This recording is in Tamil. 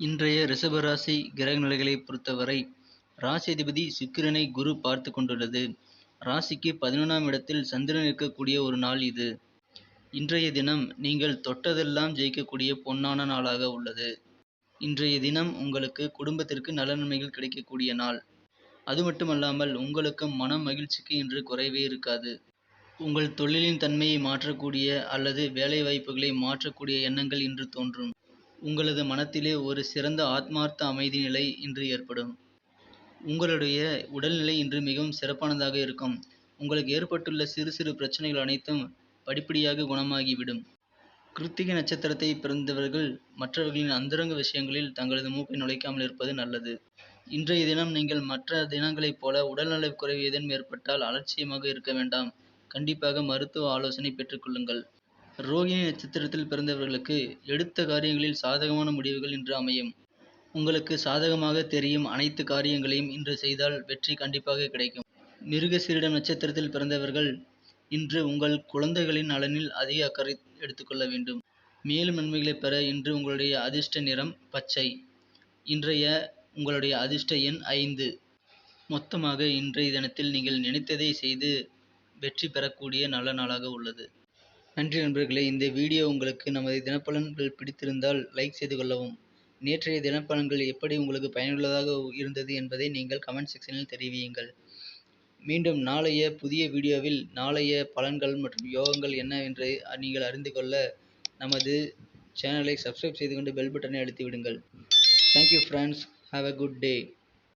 இன்றைய ரிஷபராசி கிரக நிலைகளை பொறுத்தவரை ராசி அதிபதி சுக்கிரனை குரு பார்த்து கொண்டுள்ளது. ராசிக்கு பதினொன்றாம் இடத்தில் சந்திரன் இருக்கக்கூடிய ஒரு நாள் இது. இன்றைய தினம் நீங்கள் தொட்டதெல்லாம் ஜெயிக்கக்கூடிய பொன்னான நாளாக உள்ளது. இன்றைய தினம் உங்களுக்கு குடும்பத்திற்கு நல நன்மைகள் கிடைக்கக்கூடிய நாள். அது மட்டுமல்லாமல் உங்களுக்கு மன மகிழ்ச்சிக்கு இன்று குறைவே இருக்காது. உங்கள் தொழிலின் தன்மையை மாற்றக்கூடிய அல்லது வேலை வாய்ப்புகளை மாற்றக்கூடிய எண்ணங்கள் இன்று தோன்றும். உங்களது மனத்திலே ஒரு சிறந்த ஆத்மார்த்த அமைதி நிலை இன்று ஏற்படும். உங்களுடைய உடல்நிலை இன்று மிகவும் சிறப்பானதாக இருக்கும். உங்களுக்கு ஏற்பட்டுள்ள சிறு சிறு பிரச்சனைகள் அனைத்தும் படிப்படியாக குணமாகிவிடும். கிருத்திகை நட்சத்திரத்தை பிறந்தவர்கள் மற்றவர்களின் அந்தரங்க விஷயங்களில் தங்களது மூக்கை நுழைக்காமல் இருப்பது நல்லது. இன்றைய தினம் நீங்கள் மற்ற தினங்களைப் போல உடல்நலக் குறைவு ஏதேனும் ஏற்பட்டால் அலட்சியமாக இருக்க வேண்டாம். கண்டிப்பாக மருத்துவ ஆலோசனை பெற்றுக்கொள்ளுங்கள் ரோகிணி நட்சத்திரத்தில் பிறந்தவர்களுக்கு எடுத்த காரியங்களில் சாதகமான முடிவுகள் இன்று அமையும். உங்களுக்கு சாதகமாக தெரியும் அனைத்து காரியங்களையும் இன்று செய்தால் வெற்றி கண்டிப்பாக கிடைக்கும். மிருகசீரிடம் நட்சத்திரத்தில் பிறந்தவர்கள் இன்று உங்கள் குழந்தைகளின் நலனில் அதிக அக்கறை எடுத்துக்கொள்ள வேண்டும். மேலும் நன்மைகளை பெற இன்று உங்களுடைய அதிர்ஷ்ட நிறம் பச்சை. இன்றைய உங்களுடைய அதிர்ஷ்ட எண் ஐந்து. மொத்தமாக இன்றைய தினத்தில் நீங்கள் நினைத்ததை செய்து வெற்றி பெறக்கூடிய நல்ல நாளாக உள்ளது. நன்றி நண்பர்களே இந்த வீடியோ உங்களுக்கு நமது தினப்பலன்கள் பிடித்திருந்தால் லைக் செய்து கொள்ளவும். நேற்றைய தினப்பலன்கள் எப்படி உங்களுக்கு பயனுள்ளதாக இருந்தது என்பதை நீங்கள் கமெண்ட் செக்ஷனில் தெரிவியுங்கள். மீண்டும் நாளைய புதிய வீடியோவில் நாளைய பலன்கள் மற்றும் யோகங்கள் என்ன என்று நீங்கள் அறிந்து கொள்ள நமது சேனலை சப்ஸ்கிரைப் செய்து கொண்டு பெல் பட்டனை அழுத்தி விடுங்கள். Thank you friends have a good day